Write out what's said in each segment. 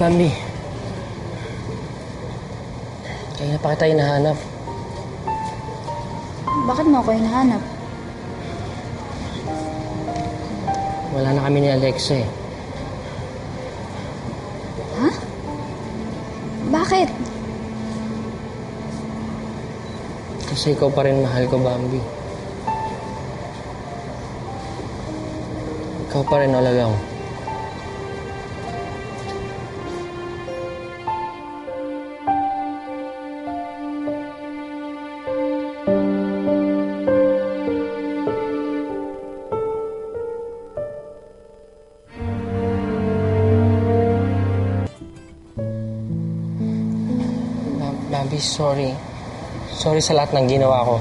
Bambi. Kaya na pa kita hinahanap. Bakit mo ako hinahanap? Wala na kami ni Alexa eh. Bakit? Kasi ikaw pa rin mahal ko, Bambi. Ikaw pa rin alagaw. Ba- Bambi, sorry. Sorry sa lahat ng ginawa ko.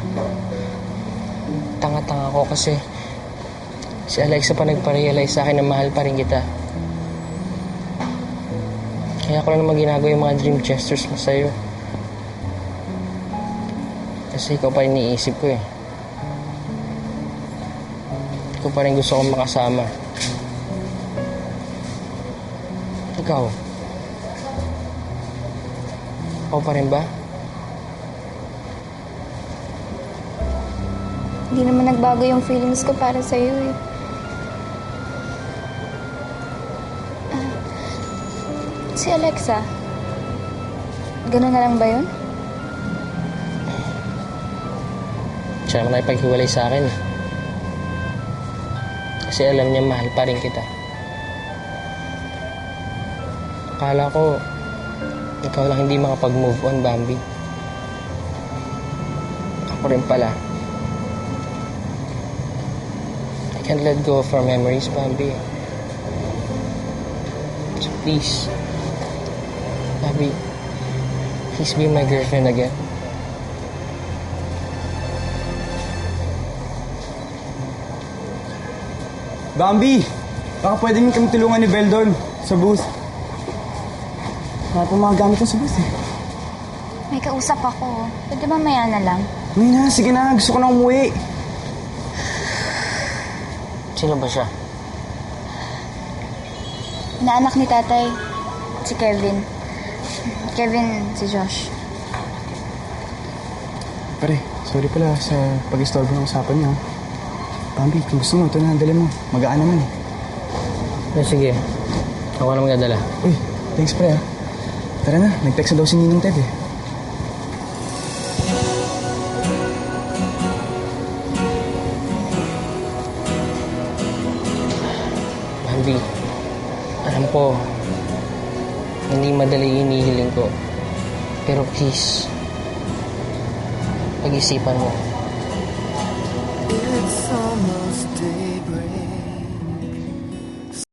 Tanga-tanga ko kasi si Alexa pa nagpa-realize sa akin na mahal pa rin kita. Kaya ko lang naman ginagawa yung mga dream gestures mo sa'yo. Kasi ikaw pa rin iniisip ko eh. Ikaw pa rin gusto kong makasama. Ikaw. Ikaw pa rin ba? Hindi naman nagbago yung feelings ko para sa'yo eh. Ah, si Alexa, ganun na lang ba yun? Siya naman nakipaghiwalay sa akin. Kasi alam niya mahal pa rin kita. Akala ko, ikaw lang hindi makapag-move on, Bambi. Ako rin pala. I can't let go of our memories, Bambi. So please, Bambi, please be my girlfriend again. Bambi! Baka pwede kami tulungan ni Beldon sa booth. Wala pa mga gamit ko sa booth eh. May kausap ako. Pwede ba maya na lang? Ngayon na, sige na. Gusto ko na umuwi. Sino ba siya? Inaanak ni tatay, si Kevin. Kevin, si Josh. Pare, sorry pala sa pag-istorbo ng usapan niyo. ah. Bambi, kung gusto mo, ito na, dala mo. Magaan naman eh. Eh, sige. Ako na magdadala. Uy, thanks pre ah. Tara na, nag-text na daw si Ninong Ted eh. Mandy, alam ko, hindi madali inihiling ko. Pero please, pag-isipan mo. It's almost daybreak.